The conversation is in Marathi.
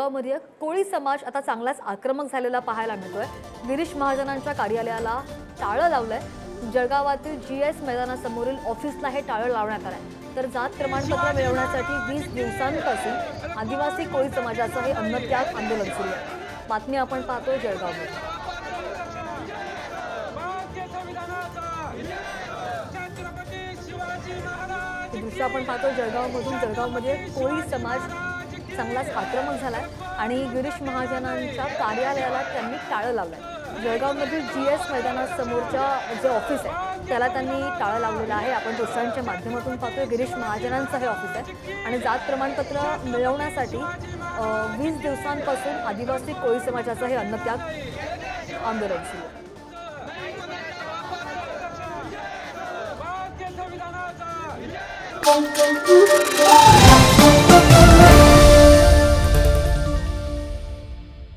जळगावमध्ये कोळी समाज आता चांगलाच आक्रमक झालेला पाहायला मिळतोय. गिरीश महाजनांच्या कार्यालयाला टाळं लावलंय. जळगावातील जी एस मैदानासमोरील ऑफिसला हे टाळं लावण्यात आलंय. तर जात प्रमाणपत्र मिळवण्यासाठी वीस दिवसांपासून आदिवासी कोळी समाजाचं हे अन्नत्याग आंदोलन सुरू आहे. बातमी आपण पाहतोय जळगावमध्ये. दृश्य आपण पाहतो जळगावमधून. जळगावमध्ये कोळी समाज चांगलाच आक्रमक आहे आणि गिरीश महाजनांच्या कार्यालयाला त्यांनी टाळं लावलं आहे जळगावमधील जी एस मैदानासमोरच्या जे ऑफिस आहे त्याला त्यांनी टाळं लावलेलं आहे. आपण दुसऱ्यांच्या माध्यमातून पाहतोय गिरीश महाजनांचं हे ऑफिस आहे. आणि जात प्रमाणपत्र मिळवण्यासाठी वीस दिवसांपासून आदिवासी कोळी समाजाचं हे अन्नत्याग आंदोलन सुरू आहे.